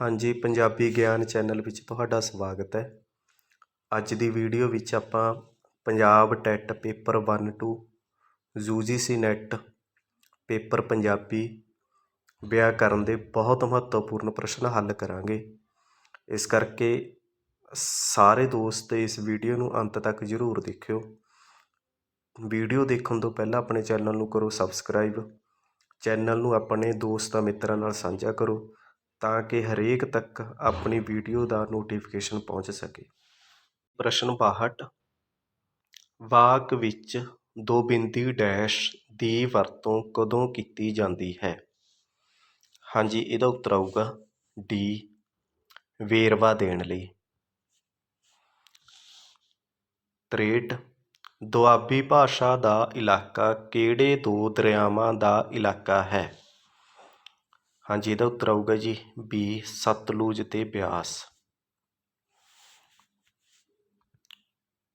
ਹਾਂਜੀ, ਪੰਜਾਬੀ ਗਿਆਨ ਚੈਨਲ ਵਿੱਚ ਤੁਹਾਡਾ ਸਵਾਗਤ ਹੈ। ਅੱਜ ਦੀ ਵੀਡੀਓ ਵਿੱਚ ਆਪਾਂ Punjab TET paper 1 2 UGC NET paper Punjabi ਵਿਆਕਰਨ ਦੇ ਬਹੁਤ ਮਹੱਤਵਪੂਰਨ ਪ੍ਰਸ਼ਨ ਹੱਲ ਕਰਾਂਗੇ। ਇਸ ਕਰਕੇ ਸਾਰੇ ਦੋਸਤ ਇਸ ਵੀਡੀਓ ਨੂੰ ਅੰਤ ਤੱਕ ਜ਼ਰੂਰ ਦੇਖਿਓ। ਵੀਡੀਓ ਦੇਖਣ ਤੋਂ ਪਹਿਲਾਂ ਆਪਣੇ ਚੈਨਲ ਨੂੰ ਕਰੋ ਸਬਸਕ੍ਰਾਈਬ। ਚੈਨਲ ਨੂੰ ਆਪਣੇ ਦੋਸਤਾਂ ਮਿੱਤਰਾਂ ਨਾਲ ਸਾਂਝਾ ਕਰੋ। ਤਾਂ ਕਿ ਹਰੇਕ ਤੱਕ ਆਪਣੀ ਵੀਡੀਓ ਦਾ ਨੋਟੀਫਿਕੇਸ਼ਨ ਪਹੁੰਚ ਸਕੇ। ਪ੍ਰਸ਼ਨ 62 ਵਾਕ ਵਿੱਚ ਦੋ ਬਿੰਦੀ ਡੈਸ਼ ਦੀ ਵਰਤੋਂ ਕਦੋਂ ਕੀਤੀ ਜਾਂਦੀ ਹੈ? ਹਾਂਜੀ, ਇਹਦਾ ਉੱਤਰ ਆਊਗਾ ਡੀ ਵੇਰਵਾ ਦੇਣ ਲਈ। 63 ਦੁਆਬੀ ਭਾਸ਼ਾ ਦਾ ਇਲਾਕਾ ਕਿਹੜੇ ਦੋ ਦਰਿਆਵਾਂ ਦਾ ਇਲਾਕਾ ਹੈ? ਹਾਂਜੀ, ਇਹਦਾ ਉੱਤਰ ਆਊਗਾ ਜੀ, ਬੀ, ਸਤਲੁਜ ਤੇ ਬਿਆਸ।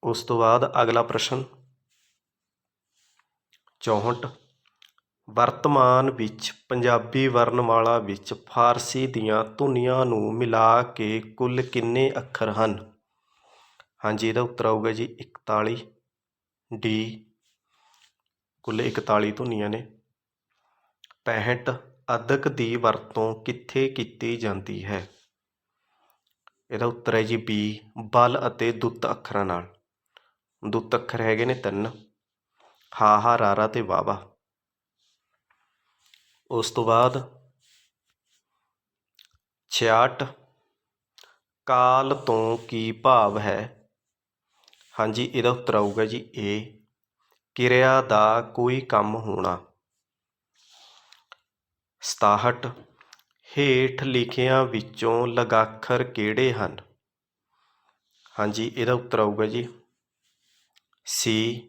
ਉਸ ਤੋਂ ਬਾਅਦ ਅਗਲਾ ਪ੍ਰਸ਼ਨ। 64 ਵਰਤਮਾਨ ਵਿੱਚ, ਪੰਜਾਬੀ ਵਰਣਮਾਲਾ ਵਿੱਚ ਫਾਰਸੀ ਦੀਆਂ ਧੁਨੀਆਂ ਨੂੰ ਮਿਲਾ ਕੇ ਕੁੱਲ ਕਿੰਨੇ ਅੱਖਰ ਹਨ? ਹਾਂਜੀ, ਇਹਦਾ ਉੱਤਰ ਆਊਗਾ ਜੀ 41 ਡੀ, ਕੁੱਲ 41 ਧੁਨੀਆਂ ਨੇ। 65 ਅਦਕ ਦੀ ਵਰਤੋਂ ਕਿੱਥੇ ਕੀਤੀ ਜਾਂਦੀ ਹੈ? ਇਹਦਾ ਉੱਤਰ ਹੈ ਜੀ ਬੀ, ਬਲ ਅਤੇ ਦੁੱਤ ਅੱਖਰਾਂ ਨਾਲ। ਦੁੱਤ ਅੱਖਰ ਹੈਗੇ ਨੇ ਤਿੰਨ। ਹਾ ਹਾ ਰਾਰਾ ਤੇ ਵਾਵਾ ਉਸ ਤੋਂ ਬਾਅਦ 66 ਕਾਲ ਤੋਂ ਕੀ ਭਾਵ ਹੈ? ਹਾਂਜੀ, ਇਹਦਾ ਉੱਤਰ ਆਊਗਾ ਜੀ ਏ ਕਿਰਿਆ ਦਾ ਕੋਈ ਕੰਮ ਹੋਣਾ। 67 ਹੇਠ ਲਿਖਿਆਂ ਵਿੱਚੋਂ ਲਗਾਖਰ ਕਿਹੜੇ ਹਨ? ਹਾਂਜੀ, ਇਹਦਾ ਉੱਤਰ ਆਊਗਾ ਜੀ। ਸੀ,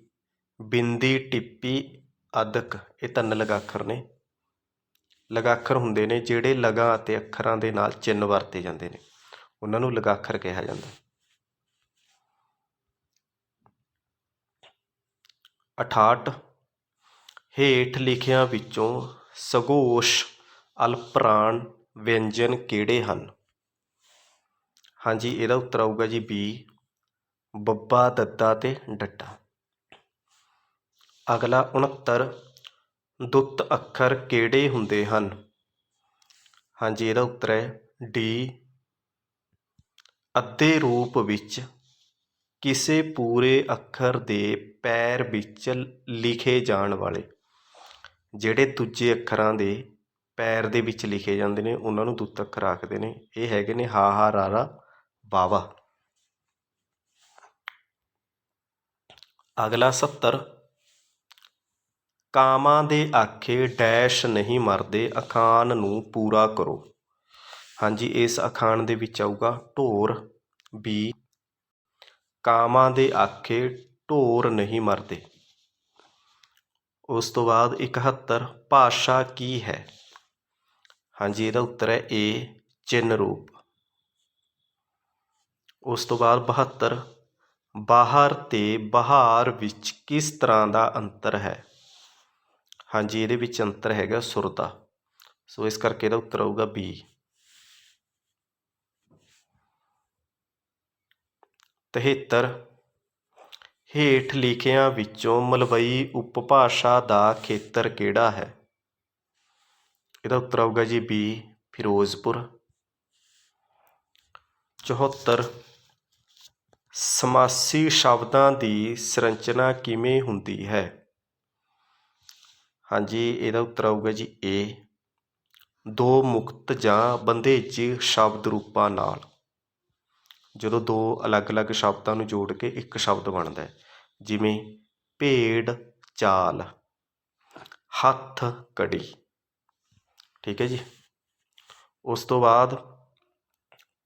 ਬਿੰਦੀ, ਟਿੱਪੀ, ਅਦਕ। ਇਹ ਤਿੰਨ ਲਗਾਖਰ ਨੇ। ਲਗਾਖਰ ਹੁੰਦੇ ਨੇ ਜਿਹੜੇ ਲਗਾ ਅਤੇ ਅੱਖਰਾਂ ਦੇ ਨਾਲ ਚਿੰਨ੍ਹ ਵਰਤੇ ਜਾਂਦੇ ਨੇ। ਉਹਨਾਂ ਨੂੰ ਲਗਾਖਰ ਕਿਹਾ ਜਾਂਦਾ। 68 ਹੇਠ ਲਿਖਿਆਂ ਵਿੱਚੋਂ ਸਗੋਸ਼ ਅਲਪਰਾਣ ਵਿਅੰਜਨ ਕਿਹੜੇ ਹਨ? ਹਾਂਜੀ, ਇਹਦਾ ਉੱਤਰ ਆਊਗਾ ਜੀ ਬੀ, ਬੱਬਾ, ਦੱਦਾ ਅਤੇ ਡੱਟਾ। ਅਗਲਾ 69 ਦੁੱਤ ਅੱਖਰ ਕਿਹੜੇ ਹੁੰਦੇ ਹਨ? ਹਾਂਜੀ, ਇਹਦਾ ਉੱਤਰ ਹੈ ਡੀ, ਅੱਧੇ ਰੂਪ ਵਿੱਚ ਕਿਸੇ ਪੂਰੇ ਅੱਖਰ ਦੇ ਪੈਰ ਵਿੱਚ ਲਿਖੇ ਜਾਣ ਵਾਲੇ। ਜਿਹੜੇ ਦੂਜੇ ਅੱਖਰਾਂ ਦੇ ਪੈਰ ਦੇ ਵਿੱਚ ਲਿਖੇ ਜਾਂਦੇ ਨੇ, ਉਹਨਾਂ ਨੂੰ ਦੁੱਤ ਅੱਖਰ ਆਖਦੇ ਨੇ। ਇਹ ਹੈਗੇ ਨੇ, ਹਾ ਹਾ ਰਾਰਾ ਵਾਵਾ। ਅਗਲਾ 70 ਕਾਮਾਂ ਦੇ ਆਖੇ ਡੈਸ਼ ਨਹੀਂ ਮਰਦੇ, ਅਖਾਣ ਨੂੰ ਪੂਰਾ ਕਰੋ। ਹਾਂਜੀ, ਇਸ ਅਖਾਣ ਦੇ ਵਿੱਚ ਆਊਗਾ, ਢੋਰ ਵੀ। ਕਾਮਾਂ ਦੇ ਆਖੇ ਢੋਰ ਨਹੀਂ ਮਰਦੇ। ਉਸ ਤੋਂ ਬਾਅਦ 71 ਭਾਸ਼ਾ ਕੀ ਹੈ? ਹਾਂਜੀ, ਇਹਦਾ ਉੱਤਰ ਹੈ ਏ ਚਿੰਨ ਰੂਪ। ਉਸ ਤੋਂ ਬਾਅਦ 72 ਬਾਹਰ ਤੇ ਬਹਾਰ ਵਿੱਚ ਕਿਸ ਤਰ੍ਹਾਂ ਦਾ ਅੰਤਰ ਹੈ? ਹਾਂਜੀ, ਇਹਦੇ ਵਿੱਚ ਅੰਤਰ ਹੈਗਾ ਸੁਰ ਦਾ ਸੋ ਇਸ ਕਰਕੇ ਇਹਦਾ ਉੱਤਰ ਆਊਗਾ ਬੀ ਤਹੇਤਰ ਹੇਠ ਲਿਖਿਆਂ ਵਿੱਚੋਂ ਮਲਵਈ ਉਪਭਾਸ਼ਾ ਦਾ ਖੇਤਰ ਕਿਹੜਾ ਹੈ? ਇਹਦਾ ਉੱਤਰ ਆਊਗਾ ਜੀ ਬੀ, ਫਿਰੋਜ਼ਪੁਰ। 74 ਸਮਾਸੀ ਸ਼ਬਦਾਂ ਦੀ ਸੰਰਚਨਾ ਕਿਵੇਂ ਹੁੰਦੀ ਹੈ? ਹਾਂਜੀ, ਇਹਦਾ ਉੱਤਰ ਆਊਗਾ ਜੀ ਏ। ਦੋ ਮੁਕਤ ਜਾਂ ਬੰਧੇਜੀ ਸ਼ਬਦ ਰੂਪਾਂ ਨਾਲ। ਜਦੋਂ ਦੋ ਅਲੱਗ-ਅਲੱਗ ਸ਼ਬਦਾਂ ਨੂੰ ਜੋੜ ਕੇ ਇੱਕ ਸ਼ਬਦ ਬਣਦਾ ਹੈ। ਜਿਵੇਂ ਭੇਡ ਚਾਲ, ਹੱਥ ਕੜੀ, ਠੀਕ ਹੈ ਜੀ। ਉਸ ਤੋਂ ਬਾਅਦ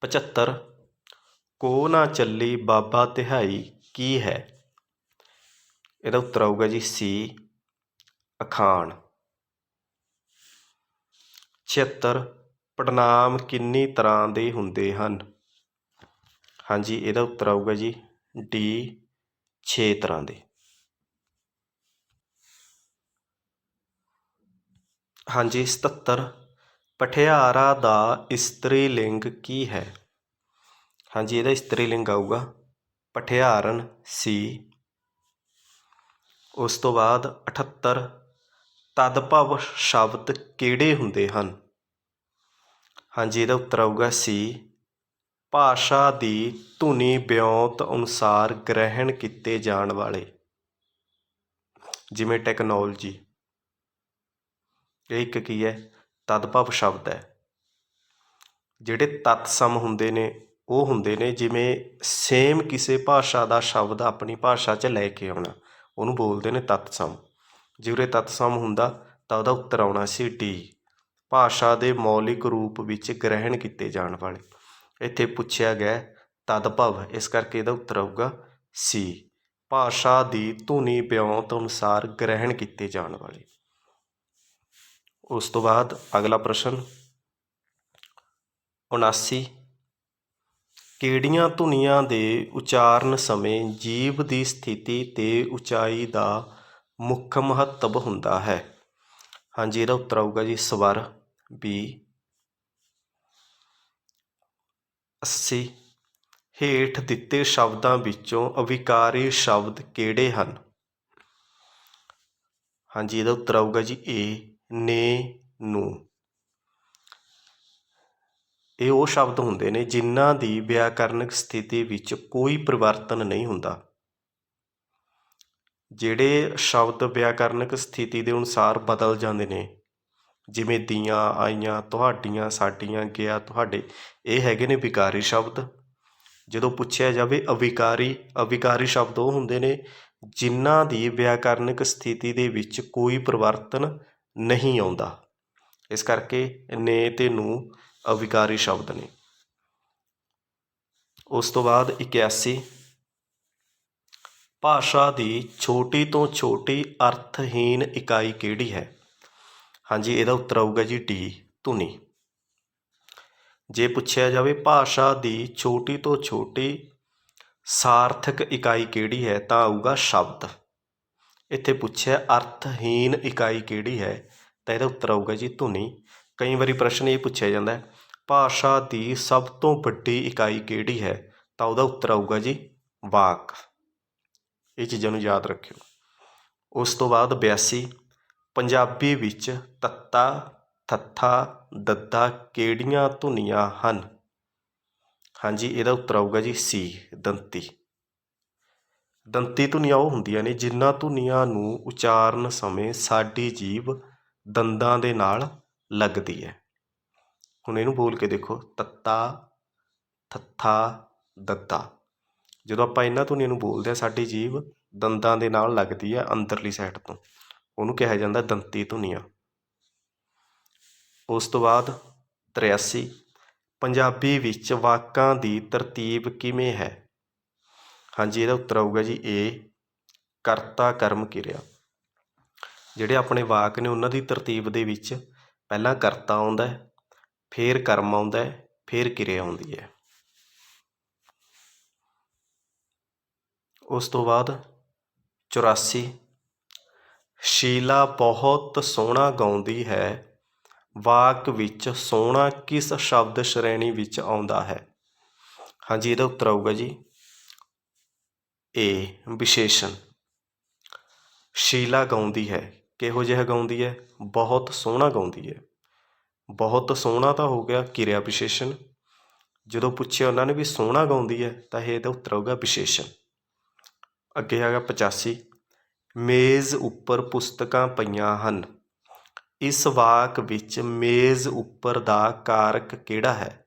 75 ਕੋ ਨਾ ਚੱਲੀ ਬਾਬਾ ਤਿਹਾਈ ਕੀ ਹੈ? ਇਹਦਾ ਉੱਤਰ ਆਊਗਾ ਜੀ ਸੀ, ਅਖਾਣ। 76 ਪੜਨਾਮ ਕਿੰਨੀ ਤਰ੍ਹਾਂ ਦੇ ਹੁੰਦੇ ਹਨ? ਹਾਂਜੀ, ਇਹਦਾ ਉੱਤਰ ਆਊਗਾ ਜੀ ਡੀ 6 ਤਰ੍ਹਾਂ ਦੇ। ਹਾਂਜੀ 77 ਪਠਿਆਰਾ ਦਾ ਇਸਤਰੀ ਲਿੰਗ ਕੀ ਹੈ? ਹਾਂਜੀ, ਇਹਦਾ ਇਸਤਰੀ ਲਿੰਗ ਆਊਗਾ। ਪਠਿਆਰਨ ਸੀ। ਉਸ ਤੋਂ ਬਾਅਦ 78 ਤਦਭਵ ਸ਼ਬਦ ਕਿਹੜੇ ਹੁੰਦੇ ਹਨ? ਹਾਂਜੀ, ਇਹਦਾ ਉੱਤਰ ਆਊਗਾ ਸੀ। ਭਾਸ਼ਾ ਦੀ ਧੁਨੀ ਵਿਉਂਤ ਅਨੁਸਾਰ ਗ੍ਰਹਿਣ ਕੀਤੇ ਜਾਣ ਵਾਲੇ। ਜਿਵੇਂ ਟੈਕਨੋਲਜੀ ਇਹ ਇੱਕ ਕੀ ਹੈ? ਤਦਭਵ ਸ਼ਬਦ ਹੈ। ਜਿਹੜੇ ਤਤਸਮ ਹੁੰਦੇ ਨੇ, ਉਹ ਹੁੰਦੇ ਨੇ ਜਿਵੇਂ ਸੇਮ ਕਿਸੇ ਭਾਸ਼ਾ ਦਾ ਸ਼ਬਦ ਆਪਣੀ ਭਾਸ਼ਾ 'ਚ ਲੈ ਕੇ ਆਉਣਾ। ਉਹਨੂੰ ਬੋਲਦੇ ਨੇ ਤਤਸਮ। ਜੇ ਉਰੇ ਤਤਸਮ ਹੁੰਦਾ, ਤਾਂ ਉਹਦਾ ਉੱਤਰ ਆਉਣਾ ਸੀ ਡੀ। ਭਾਸ਼ਾ ਦੇ ਮੌਲਿਕ ਰੂਪ ਵਿੱਚ ਗ੍ਰਹਿਣ ਕੀਤੇ ਜਾਣ ਵਾਲੇ। ਇੱਥੇ ਪੁੱਛਿਆ ਗਿਆ ਤਦਭਵ ਇਸ ਕਰਕੇ ਇਹਦਾ ਉੱਤਰ ਆਊਗਾ, ਸੀ, ਭਾਸ਼ਾ ਦੀ ਧੁਨੀ ਵਿਉਂਤ ਅਨੁਸਾਰ ਗ੍ਰਹਿਣ ਕੀਤੇ ਜਾਣ ਵਾਲੇ। ਉਸ ਤੋਂ ਬਾਅਦ ਅਗਲਾ ਪ੍ਰਸ਼ਨ 79 ਕਿਹੜੀਆਂ ਧੁਨੀਆਂ ਦੇ ਉਚਾਰਨ ਸਮੇਂ ਜੀਵ ਦੀ ਸਥਿਤੀ ਤੇ ਉਚਾਈ ਦਾ ਮੁੱਖ ਮਹੱਤਵ ਹੁੰਦਾ ਹੈ? ਹਾਂਜੀ, ਇਹਦਾ ਉੱਤਰ ਆਊਗਾ ਜੀ ਸਵਰ, ਬੀ 80 ਹੇਠ ਦਿੱਤੇ ਸ਼ਬਦਾਂ ਵਿੱਚੋਂ ਅਵਿਕਾਰੀ ਸ਼ਬਦ ਕਿਹੜੇ ਹਨ? ਹਾਂਜੀ, ਇਹਦਾ ਉੱਤਰ ਆਊਗਾ ਜੀ ਏ ਨੇ, ਨੂੰ। ਇਹ ਉਹ ਸ਼ਬਦ ਹੁੰਦੇ ਨੇ ਜਿਨ੍ਹਾਂ ਦੀ ਵਿਆਕਰਨਕ ਸਥਿਤੀ ਵਿੱਚ ਕੋਈ ਪਰਿਵਰਤਨ ਨਹੀਂ ਹੁੰਦਾ। ਜਿਹੜੇ ਸ਼ਬਦ ਵਿਆਕਰਨਕ ਸਥਿਤੀ ਦੇ ਅਨੁਸਾਰ ਬਦਲ ਜਾਂਦੇ ਨੇ ਜਿਵੇਂ ਦੀਆਂ ਆਈਆਂ, ਤੁਹਾਡੀਆਂ, ਸਾਡੀਆਂ, ਗਿਆ, ਤੁਹਾਡੇ। ਇਹ ਹੈਗੇ ਨੇ ਵਿਕਾਰੀ ਸ਼ਬਦ। ਜਦੋਂ ਪੁੱਛਿਆ ਜਾਵੇ, ਅਵਿਕਾਰੀ ਅਵਿਕਾਰੀ ਸ਼ਬਦ ਉਹ ਹੁੰਦੇ ਨੇ ਜਿਨ੍ਹਾਂ ਦੀ ਵਿਆਕਰਨਕ ਸਥਿਤੀ ਦੇ ਵਿੱਚ ਕੋਈ ਪਰਿਵਰਤਨ ਨਹੀਂ ਆਉਂਦਾ। ਇਸ ਕਰਕੇ ਨੇ ਤੇ ਨੂੰ ਅਵਿਕਾਰੀ ਸ਼ਬਦ ਨੇ। ਉਸ ਤੋਂ ਬਾਅਦ 81 ਭਾਸ਼ਾ ਦੀ ਛੋਟੀ ਤੋਂ ਛੋਟੀ ਅਰਥਹੀਨ ਇਕਾਈ ਕਿਹੜੀ ਹੈ? ਹਾਂਜੀ, ਇਹਦਾ ਉੱਤਰ ਆਊਗਾ ਜੀ ਡੀ, ਧੁਨੀ। ਜੇ ਪੁੱਛਿਆ ਜਾਵੇ ਭਾਸ਼ਾ ਦੀ ਛੋਟੀ ਤੋਂ ਛੋਟੀ ਸਾਰਥਕ ਇਕਾਈ ਕਿਹੜੀ ਹੈ, ਤਾਂ ਆਊਗਾ ਸ਼ਬਦ। ਇੱਥੇ ਪੁੱਛਿਆ ਅਰਥਹੀਨ ਇਕਾਈ ਕਿਹੜੀ ਹੈ, ਤਾਂ ਇਹਦਾ ਉੱਤਰ ਆਊਗਾ ਜੀ ਧੁਨੀ। ਕਈ ਵਾਰੀ ਪ੍ਰਸ਼ਨ ਇਹ ਪੁੱਛਿਆ ਜਾਂਦਾ ਹੈ, ਭਾਸ਼ਾ ਦੀ ਸਭ ਤੋਂ ਵੱਡੀ ਇਕਾਈ ਕਿਹੜੀ ਹੈ, ਤਾਂ ਉਹਦਾ ਉੱਤਰ ਆਊਗਾ ਜੀ ਵਾਕ। ਇਹ ਚੀਜ਼ਾਂ ਨੂੰ ਯਾਦ ਰੱਖਿਓ। ਉਸ ਤੋਂ ਬਾਅਦ 82 ਪੰਜਾਬੀ ਵਿੱਚ ਤੱਤਾ, ਥੱਥਾ, ਦੱਦਾ ਕਿਹੜੀਆਂ ਧੁਨੀਆਂ ਹਨ? ਹਾਂਜੀ, ਇਹਦਾ ਉੱਤਰ ਆਊਗਾ ਜੀ ਸੀ, ਦੰਤੀ। ਦੰਤੀ ਧੁਨੀਆਂ ਉਹ ਹੁੰਦੀਆਂ ਨੇ ਜਿਨ੍ਹਾਂ ਧੁਨੀਆਂ ਨੂੰ ਉਚਾਰਨ ਸਮੇਂ ਸਾਡੀ ਜੀਭ ਦੰਦਾਂ ਦੇ ਨਾਲ ਲੱਗਦੀ ਹੈ। ਹੁਣ ਇਹਨੂੰ ਬੋਲ ਕੇ ਦੇਖੋ, ਤੱਤਾ, ਥੱਥਾ, ਦੱਦਾ। ਜਦੋਂ ਆਪਾਂ ਇਹਨਾਂ ਧੁਨੀਆਂ ਨੂੰ ਬੋਲਦੇ ਆ ਸਾਡੀ ਜੀਭ ਦੰਦਾਂ ਦੇ ਨਾਲ ਲੱਗਦੀ ਹੈ ਅੰਦਰਲੀ ਸਾਈਡ ਤੋਂ। ਉਹਨੂੰ ਕਿਹਾ ਜਾਂਦਾ ਦੰਤੀ ਧੁਨੀਆਂ। ਉਸ ਤੋਂ ਬਾਅਦ 83 ਪੰਜਾਬੀ ਵਿੱਚ ਵਾਕਾਂ ਦੀ ਤਰਤੀਬ ਕਿਵੇਂ ਹੈ? ਹਾਂਜੀ, ਇਹਦਾ ਉੱਤਰ ਆਊਗਾ ਜੀ ਏ ਕਰਤਾ ਕਰਮ ਕਿਰਿਆ। ਜਿਹੜੇ ਆਪਣੇ ਵਾਕ ਨੇ ਉਹਨਾਂ ਦੀ ਤਰਤੀਬ ਦੇ ਵਿੱਚ ਪਹਿਲਾਂ ਕਰਤਾ ਆਉਂਦਾ ਹੈ, ਫਿਰ ਕਰਮ ਆਉਂਦਾ ਹੈ, ਫਿਰ ਕਿਰਿਆ ਆਉਂਦੀ ਹੈ। ਉਸ ਤੋਂ ਬਾਅਦ 84 ਸ਼ੀਲਾ ਬਹੁਤ ਸੋਹਣਾ ਗਾਉਂਦੀ ਹੈ। ਵਾਕ ਵਿੱਚ ਸੋਹਣਾ ਕਿਸ ਸ਼ਬਦ ਸ਼੍ਰੇਣੀ ਵਿੱਚ ਆਉਂਦਾ ਹੈ? ਹਾਂਜੀ, ਇਹਦਾ ਉੱਤਰ ਆਊਗਾ ਜੀ। ਏ ਵਿਸ਼ੇਸ਼ਣ। ਸ਼ੀਲਾ ਗਾਉਂਦੀ ਹੈ। ਕਿਹੋ ਜਿਹਾ ਗਾਉਂਦੀ ਹੈ? ਬਹੁਤ ਸੋਹਣਾ ਗਾਉਂਦੀ ਹੈ। ਬਹੁਤ ਸੋਹਣਾ ਤਾਂ ਹੋ ਗਿਆ ਕਿਰਿਆ ਵਿਸ਼ੇਸ਼ਣ। ਜਦੋਂ ਪੁੱਛਿਆ ਉਹਨਾਂ ਨੇ ਵੀ ਸੋਹਣਾ ਗਾਉਂਦੀ ਹੈ, ਤਾਂ ਇਹਦਾ ਉੱਤਰ ਆਊਗਾ ਵਿਸ਼ੇਸ਼ਣ। ਅੱਗੇ ਹੈਗਾ 85 ਮੇਜ਼ ਉੱਪਰ ਪੁਸਤਕਾਂ ਪਈਆਂ ਹਨ। ਇਸ ਵਾਕ ਵਿੱਚ ਮੇਜ਼ ਉੱਪਰ ਦਾ ਕਾਰਕ ਕਿਹੜਾ ਹੈ?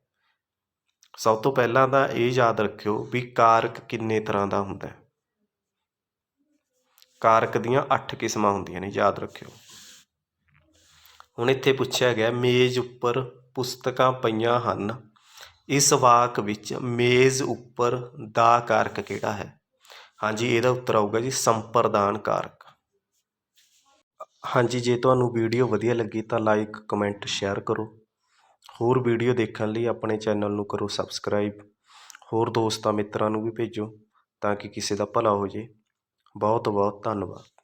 ਸਭ ਤੋਂ ਪਹਿਲਾਂ ਤਾਂ ਇਹ ਯਾਦ ਰੱਖਿਓ ਵੀ ਕਾਰਕ ਕਿੰਨੇ ਤਰ੍ਹਾਂ ਦਾ ਹੁੰਦਾ ਹੈ। ਕਾਰਕ ਦੀਆਂ 8 ਕਿਸਮਾਂ ਹੁੰਦੀਆਂ ਨੇ, ਯਾਦ ਰੱਖਿਓ। ਹੁਣ ਇੱਥੇ ਪੁੱਛਿਆ ਗਿਆ, ਮੇਜ਼ ਉੱਪਰ ਪੁਸਤਕਾਂ ਪਈਆਂ ਹਨ। ਇਸ ਵਾਕ ਵਿੱਚ ਮੇਜ਼ ਉੱਪਰ ਦਾ ਕਾਰਕ ਕਿਹੜਾ ਹੈ? ਹਾਂਜੀ, ਇਹਦਾ ਉੱਤਰ ਆਊਗਾ ਜੀ ਸੰਪਰਦਾਨ ਕਾਰਕ ਹਾਂਜੀ, ਜੇ ਤੁਹਾਨੂੰ ਵੀਡੀਓ ਵਧੀਆ ਲੱਗੀ ਤਾਂ ਲਾਈਕ ਕਮੈਂਟ ਸ਼ੇਅਰ ਕਰੋ। ਹੋਰ ਵੀਡੀਓ ਦੇਖਣ ਲਈ ਆਪਣੇ ਚੈਨਲ ਨੂੰ ਕਰੋ ਸਬਸਕ੍ਰਾਈਬ ਹੋਰ ਦੋਸਤਾਂ ਮਿੱਤਰਾਂ ਨੂੰ ਵੀ ਭੇਜੋ ਤਾਂ ਕਿ ਕਿਸੇ ਦਾ ਭਲਾ ਹੋ ਜੇ। ਬਹੁਤ ਬਹੁਤ ਧੰਨਵਾਦ।